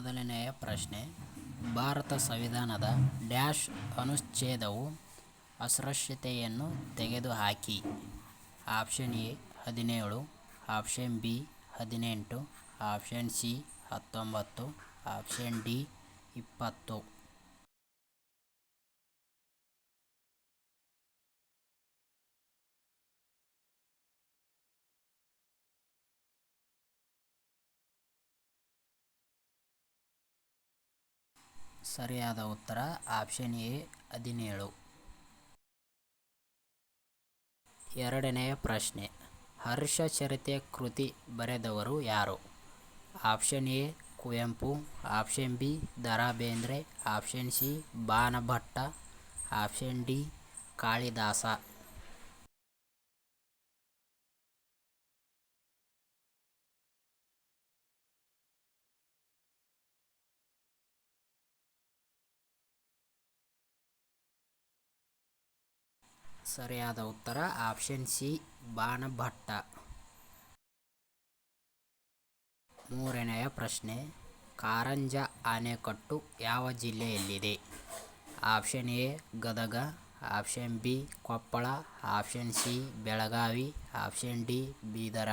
ಪ್ರಶ್ನೆ, ಭಾರತ ಸಂವಿಧಾನದ ಡ್ಯಾಶ್ ಅನುಚ್ಛೇದವು ಅಸ್ಪೃಶ್ಯತೆಯನ್ನು ತೆಗೆದುಹಾಕಿ. ಆಪ್ಷನ್ ಎ, ಹದಿನೇಳು. ಆಪ್ಷನ್ ಬಿ, ಹದಿನೆಂಟು. ಆಪ್ಷನ್ ಸಿ, ಹತ್ತೊಂಬತ್ತು. ಆಪ್ಷನ್ ಡಿ, ಇಪ್ಪತ್ತು. ಸರಿಯಾದ ಉತ್ತರ ಆಪ್ಷನ್ ಎ, ಹದಿನೇಳು. ಎರಡನೆಯ ಪ್ರಶ್ನೆ ಹರ್ಷಚರಿತೆ ಕೃತಿ ಬರೆದವರು ಯಾರು? Option A, Kuvempu. Option B Dara Bendre option C Banabhatta option D, Kalidasa. ಸರಿಯಾದ ಉತ್ತರ ಆಪ್ಷನ್ ಸಿ, ಬಾಣಭಟ್ಟ. ಮೂರನೆಯ ಪ್ರಶ್ನೆ, ಕಾರಂಜ ಆನೆಕಟ್ಟು ಯಾವ ಜಿಲ್ಲೆಯಲ್ಲಿದೆ? Option A, Gadag. Option B, Koppal. Option C, Belagavi. Option D, Bidar.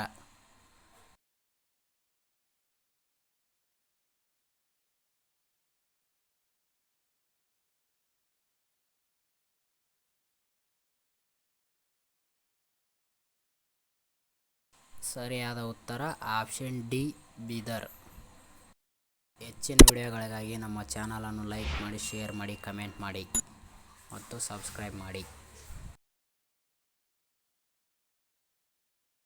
ಸರಿಯಾದ ಉತ್ತರ ಆಪ್ಷನ್ ಡಿ, ಬೀದರ್. ಹೆಚ್ಚಿನ ವಿಡಿಯೋಗಳಿಗಾಗಿ ನಮ್ಮ ಚಾನಲನ್ನು ಲೈಕ್ ಮಾಡಿ, ಶೇರ್ ಮಾಡಿ, ಕಮೆಂಟ್ ಮಾಡಿ ಮತ್ತು ಸಬ್ಸ್ಕ್ರೈಬ್ ಮಾಡಿ.